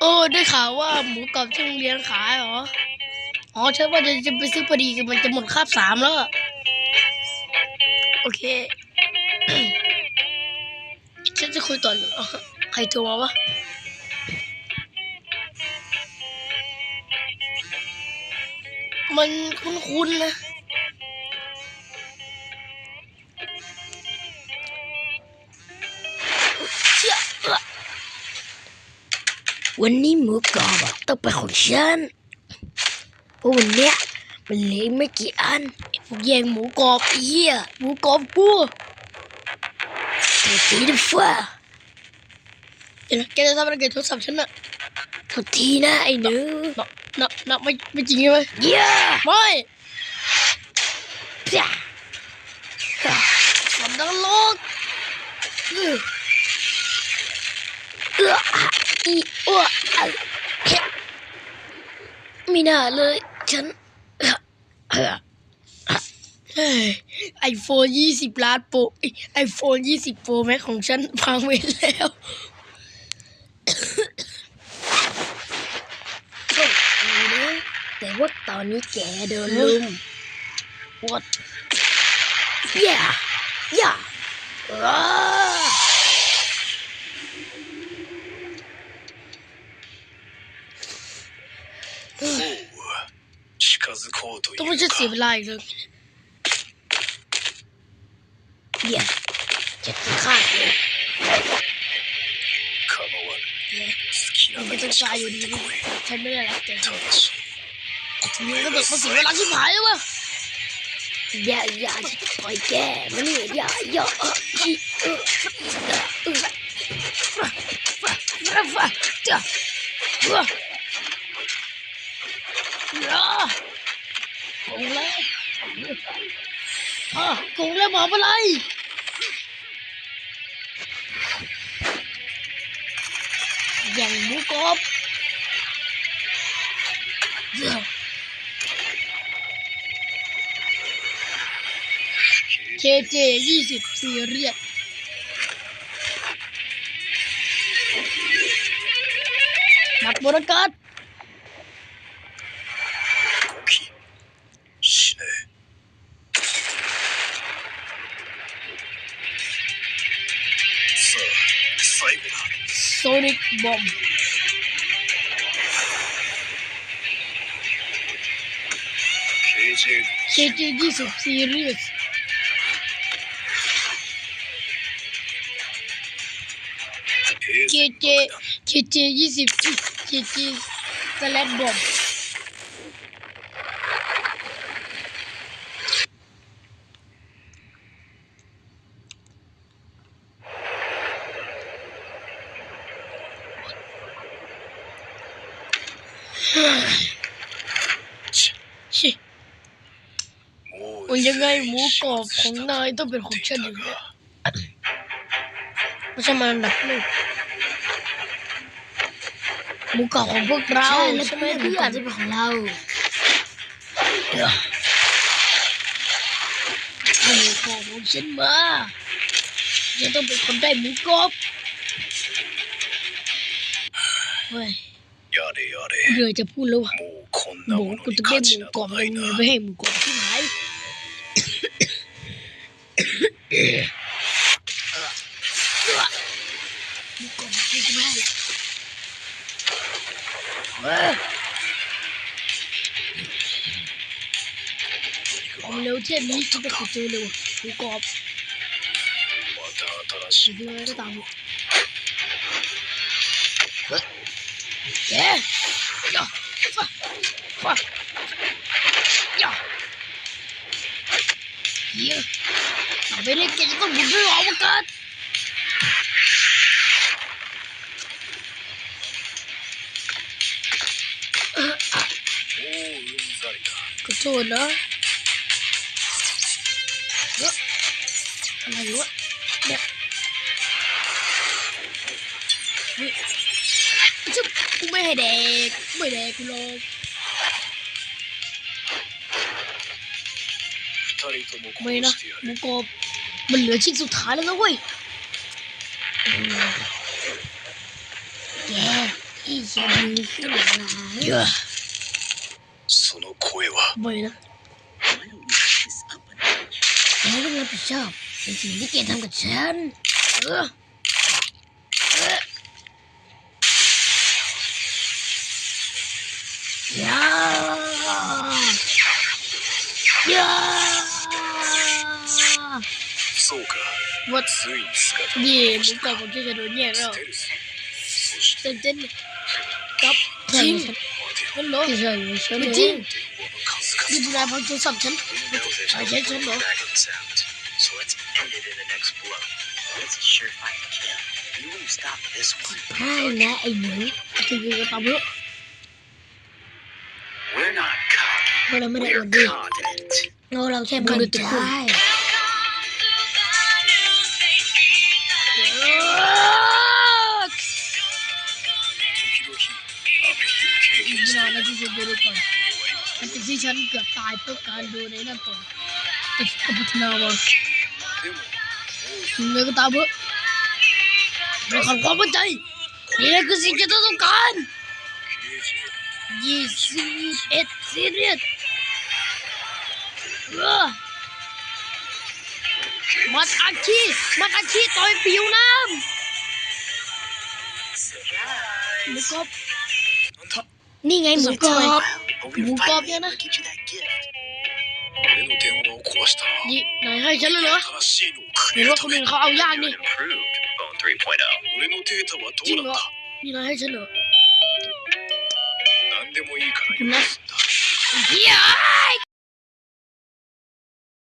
เออได้ข่าวว่าหมูกรอบที่โรงเรียนขายเหรอ อ๋อใช่ว่าจะจะไปซื้อพอดีคือมันจะหมดคาบสามแล้ว โอเค ฉันจะคุยต่อใครโทรมาวะมันคุ้นๆนะ วันนี้หมูกรอบอะต้องเป็นของฉันเพราะวันเนี้ยมันเหลือไม่กี่อันไอ้พวกแย่งหมูกรอบไอ้เหี้ยหมูกรอบกูเทตีดิฟ้าเดี๋ยวนะแกจะทำอะไรกับโทรศัพท์ฉันน่ะโทษทีนะไอ้หนูนับนับนับไม่ไม่จริงใช่ไหมเย้ไม่เพี้ยสันดังโลกเออเอออะอีอ้วอะเฮ้ไม่น่าเลย ฉันไอโฟนยี่สิบล้านโปรไอโฟนยี่สิบโปรแม็กของฉันพังไปแล้วโชคดีนะแต่ว่าตอนนี้แกโดนลุม What Yeah Yeah とต้องไม่ใช่เสียเวลาอีกเลยเดี๋ยวจะจะฆ่าเดี๋ยวมันก็จะตายอยู่ดีฉันไม่ได้รักแต่เธอทีนี้ก็เด็กมาเสียเวลาชิบหายเลยวะอย่าอย่าปล่อยแกมันนี่อย่าอย่าเออเออเออเออ ย่าคงแล้วอะคงแล้วหมอบอะไรอย่างมูกอบเดี๋ยวเคเจยี่สิบซีเรียสนักบริการ しねえ。さあ、最後だ。ソニックボンブ。KJD Subseries. KJ KJD KJ. Salad Bomb. มันうยังไงหมูกรอบของนายต้องเป็นของฉันอยู่แล้วเพราะฉะนั้นอันดับหนึ่งหมูกรอบ Om nou te niet te vertellen hoe kop. Ik wil het dan. Ja. เยอะไปเล่นเกมก็บุญด้วยอวกาศขอโทษนะเยอะอะไรวะเนี่ยจุ๊บกูไม่ให้แดกไม่แดกกูลง ไม่นะโมโกบมันเหลือชิ้นสุดท้ายแล้วนะเว้ยแกไอ้ยามีขึ้นมาเยอะไม่นะแกต้องรับผิดชอบในสิ่งที่แกทำกับฉันเออเยอะเยอะ Вот. Не, ну как вот это, не, ну. Стенден. Топ. Дин. Hello. Дин. Did you ever do something? I did, hello. So let's end it in the next blow. That's a surefire kill. You won't stop this We're not cocky. We're confident. No, เราแค่มันได้ อีกนานที่จะโดนก่อนมันเป็ที่ฉันเกือบตายเพราะการโดนในนั่นต่อติดกับพัฒนาวะเมื่ก็ตามเพื่อเราขัความมั่นใจนี่คือสิ่งที่ต้องการยี่สิบเอ็ดซีเรียสมาต้าชีมาต้าชีต่อยผิวน้ำ หมูกรอบนี่ไงหมูกรอบหมูกรอบเนี่ยนะนี่ไหนให้ฉันเลยเหรอเนว่าคนอื่งเขาเอาย่างนี่จริงเหรอนี่นายให้ฉันเหรอเห็นไหม